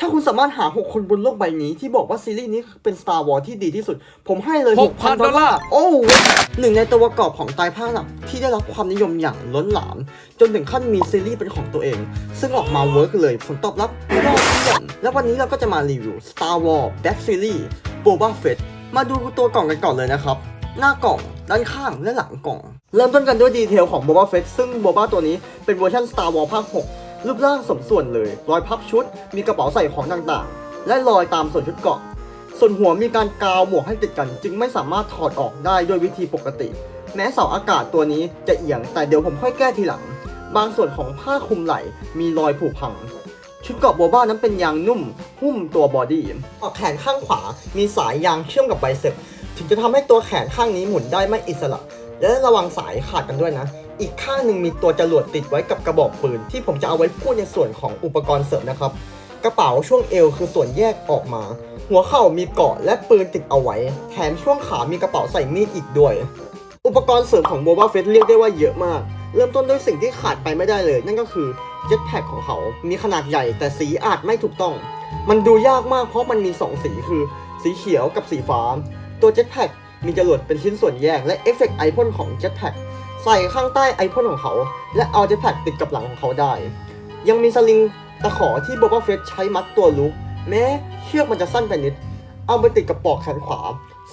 ถ้าคุณสามารถหา 6 คนบนโลกใบนี้ที่บอกว่าซีรีส์นี้เป็น Star Wars ที่ดีที่สุด ผมให้เลย 6,000 ดอลลาร์ โอ้หนึ่งในตัวประกอบของไตรภาคหลักที่ได้รับความนิยมอย่างล้นหลาม จนถึงขั้นมีซีรีส์เป็นของตัวเอง ซึ่งออกมาเวิร์กเลย ผลตอบรับยอดเยี่ยม และวันนี้เราก็จะมารีวิว Star Wars Black Series Boba Fett มาดูตัวกล่องกันก่อนเลยนะครับหน้ากล่อง ด้านข้างและหลังกล่อง เริ่มต้นกันด้วยดีเทลของ Boba Fett ซึ่ง Boba ตัวนี้เป็นเวอร์ชัน Star Wars ภาค 6 รูปร่างสมส่วนเลย รอยพับชุด มีกระเป๋าใส่ของต่างๆ และรอยตามส่วนชุดเกาะ ส่วนหัวมีการกาวหมวกให้ติดกัน จึงไม่สามารถถอดออกได้ด้วยวิธีปกติ แม้เสาอากาศตัวนี้จะเอียง แต่เดี๋ยวผมค่อยแก้ทีหลัง บางส่วนของผ้าคลุมไหล่มีรอยผุพังชุดเกาะโบบ้านั้นเป็นยางนุ่ม หุ้มตัวบอดี้ออกแขนข้างขวา มีสายยางเชื่อมกับไบเซ็ปถึงจะทำให้ตัวแขนข้างนี้หมุนได้ไม่อิสระ และระวังสายขาดกันด้วยนะ อีกข้างหนึ่งมีตัวจรวดติดไว้กับกระบอกปืน ที่ผมจะเอาไว้พูดในส่วนของอุปกรณ์เสริมนะครับ กระเป๋าช่วงเอวคือส่วนแยกออกมา หัวเข่ามีเกาะและปืนติดเอาไว้ แถมช่วงขามีกระเป๋าใส่มีดอีกด้วย อุปกรณ์เสริมของโบบาเฟสเรียกได้ว่าเยอะมาก เริ่มต้นด้วยสิ่งที่ขาดไปไม่ได้เลย นั่นก็คือเจ็ตแพ็ของเขา มีขนาดใหญ่แต่สีอาจไม่ถูกต้อง มันดูยากมากเพราะมันมี 2 สีคือ สีเขียวกับสีฟ้า ตัวเจ็ตแพ็ มีจรวดเป็นชิ้นส่วนแยกและเอฟเฟกต์ไอพ่นของเจ็ตแพ็ใส่ข้างใต้ไอพ่นของเขา และเอาเจ็ตแพ็ติดกับหลังของเขาได้ ยังมีสลิงตะขอที่โบบาเฟสใช้มัดตัวลุก แม้เชือกมันจะสั้นไปนิด เอาไปติดกับปอกแขนขวา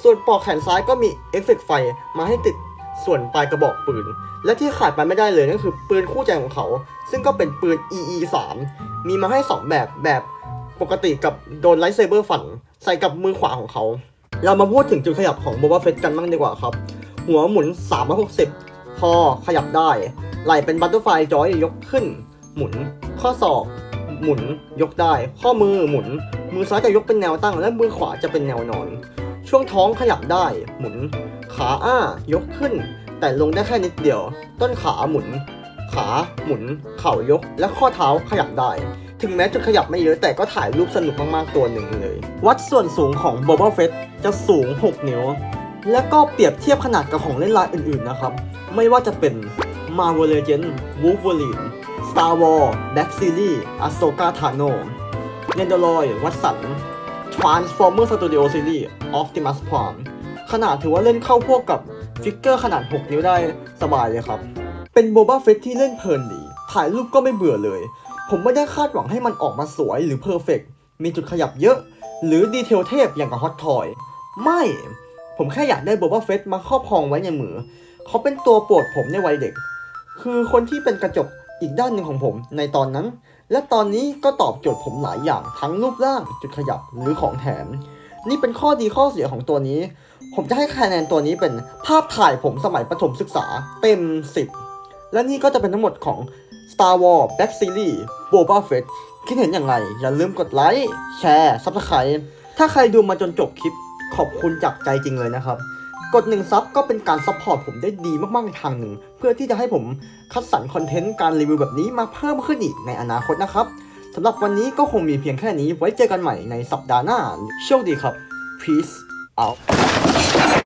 ส่วนปอกแขนซ้ายก็มีเอฟเฟกต์ไฟมาให้ติดส่วนปลายกระบอกปืน และที่ขาดไปไม่ได้เลยนั่นคือปืนคู่ใจของเขา ซึ่งก็เป็นปืน EE 3มีมาให้ 2 แบบแบบปกติกับโดนไลท์เซเบอร์ฟัน ใส่กับมือขวาของเขา เรามาพูดถึงจุดขยับของโบบาเฟตกันบ้างดีกว่าครับ หัวหมุน 360 คอขยับได้ ไหล่เป็นบัตเตอร์ไฟจอยยกขึ้น หมุน ข้อศอก หมุน ยกได้ ข้อมือหมุน มือซ้ายจะยกเป็นแนวตั้ง และมือขวาจะเป็นแนวนอน ช่วงท้องขยับได้ หมุน ขาอ้า ยกขึ้น แต่ลงได้แค่นิดเดียว ต้นขาหมุน ขาหมุน เข่ายก และข้อเท้าขยับได้ ถึงแม้จุดขยับไม่เยอะแต่ก็ถ่ายรูปสนุกมากๆตัวหนึ่งเลย วัดส่วนสูงของ Boba Fett จะสูง 6 นิ้ว และก็เปรียบเทียบขนาดกับของเล่นรายอื่นๆนะครับ ไม่ว่าจะเป็น Marvel Legends Wolverine Star Wars Black Series Ahsoka Tano Nendoroid วัตสัน Transformer Studio Series Optimus Prime ขนาดถือว่าเล่นเข้าพวกกับฟิกเกอร์ขนาด 6 นิ้วได้สบายเลยครับ เป็นโบ b a เฟ t ที่เล่นเพลินดี ถ่ายรูปก็ไม่เบื่อเลย ผมไม่ได้คาดหวังให้มันออกมาสวยหรือเพอร์เฟกมีจุดขยับเยอะ หรือดีเทลเทพอย่างกับฮอตทอย ไม่ ผมแค่อยากได้โบ b a เฟ t มาครอบครองไว้ในมือ เขาเป็นตัวโปรดผมในวัยเด็ก คือคนที่เป็นกระจกอีกด้านหนึ่งของผมในตอนนั้น และตอนนี้ก็ตอบโจทย์ผมหลายอย่างทั้งรูปร่างจุดขยับหรือของแถม นี่เป็นข้อดีข้อเสียของตัวนี้ ผมจะให้คะแนนตัวนี้เป็นภาพถ่ายผมสมัยประถมศึกษาเต็ม 10 และนี่ก็จะเป็นทั้งหมดของ Star Wars Black Series Boba Fett คิดเห็นอย่างไร อย่าลืมกดไลค์ แชร์ Subscribe ถ้าใครดูมาจนจบคลิป ขอบคุณจากใจจริงเลยนะครับ กดหนึ่งซับก็เป็นการซัพพอร์ตผมได้ดีมากๆในทางหนึ่ง เพื่อที่จะให้ผมคัดสรรคอนเทนต์การรีวิวแบบนี้มาเพิ่มขึ้นอีกในอนาคตนะครับสำหรับวันนี้ก็คงมีเพียงแค่นี้ ไว้เจอกันใหม่ในสัปดาห์หน้า โชคดีครับ peace out